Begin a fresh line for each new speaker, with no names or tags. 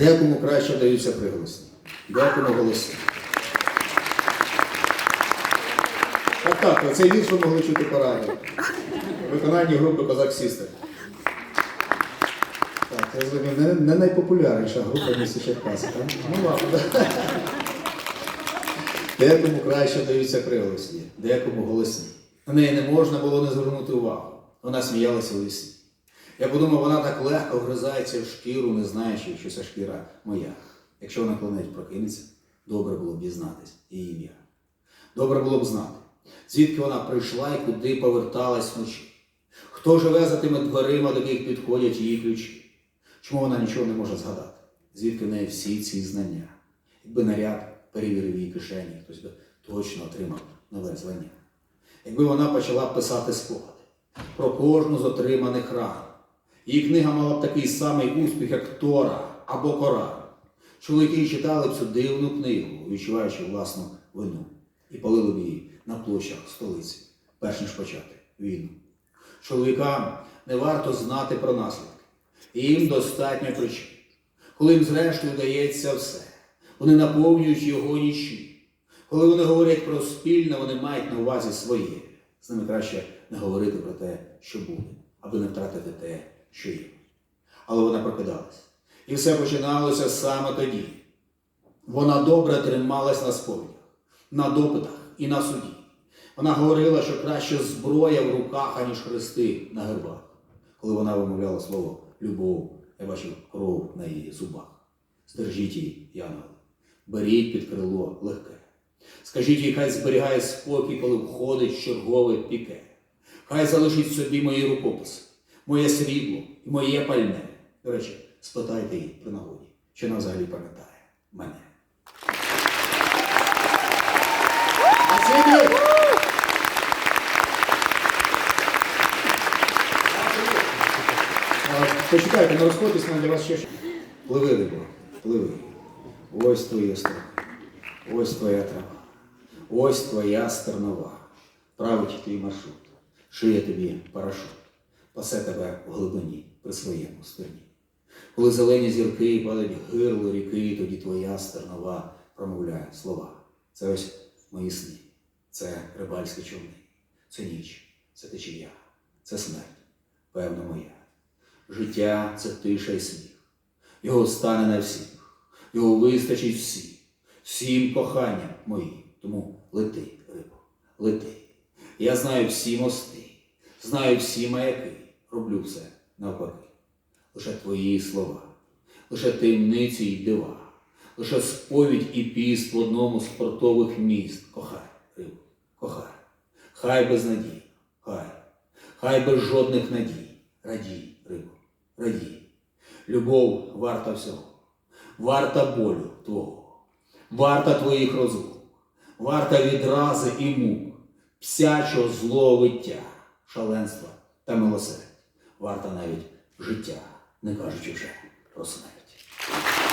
Декому краще даються приголосні, декому голосні. Так, так, оцей вірш ви могли чути по радіо. В виконанні групи Козак Сістер. Так, я зрозумів, не, не найпопулярніша група місті Черкаси, так? Ну ладно. Декому краще даються приголосні, декому голосні. На неї не можна було не звернути увагу. Вона сміялася у лісі. Я подумав, вона так легко вгризається в шкіру, не знаючи, що ця шкіра моя. Якщо вона коли-небудь прокинеться, добре було б дізнатись її ім'я. Добре було б знати, звідки вона прийшла і куди поверталась вночі. Хто живе за тими дверима, до яких підходять її ключі? Чому вона нічого не може згадати? Звідки в неї всі ці знання? Якби наряд перевірив її кишені, хтось би точно отримав нове звання. Якби вона почала писати спогади про кожну з отриманих ран. Її книга мала б такий самий успіх, як Тора або Коран. Чоловіки читали б цю дивну книгу, відчуваючи власну вину, і палили б її на площах столиці, перш ніж почати війну. Чоловікам не варто знати про наслідки. Їм достатньо причин. Коли їм зрештою дається все, вони наповнюють його нічі. Коли вони говорять про спільне, вони мають на увазі своє. З ними краще не говорити про те, що буде, аби не втратити те, що є. Але вона прокидалась. І все починалося саме тоді. Вона добре трималась на сповідях, на допитах і на суді. Вона говорила, що краще зброя в руках, аніж хрести на гербах. Коли вона вимовляла слово любов, я бачив кров на її зубах. Здержіть її, Янгол, беріть під крило легке. Скажіть їй, хай зберігає спокій, коли входить чергове піке. Хай залишить собі мої рукописи, моє срібло і моє пальне. До речі, спитайте її при нагоді, чи вона взагалі пам'ятає мене. Почекайте, не розходьтесь, мене для вас ще. Пливи, рибо, пливи. Ось твоє страх. Ось твоя трава. Ось твоя стернова. Править твій маршрут. Шиє тобі парашут. Пасе тебе в глибині при своєму стерні. Коли зелені зірки падають гирло ріки, тоді твоя стернова промовляє слова. Це ось мої сни. Це рибальські човни. Це ніч, це течія, це смерть, певно моя. Життя це тиша й сміх. Його стане на всіх, його вистачить всім, всім коханням моїм. Тому лети, рибо, лети. Я знаю всі мости, знаю всі маяки, роблю все навпаки. Лише твої слова, лише таємниці й дива, лише сповідь і піст в одному з портових міст. Кохай, рибо, кохай. Хай без надій, хай, хай без жодних надій. Радій, рибо, радій. Любов варта всього, варта болю твого, варта твоїх розлук, варта відрази і мук, псячого злого виття, шаленства та милосердя, варта навіть життя, не кажучи вже про смерть.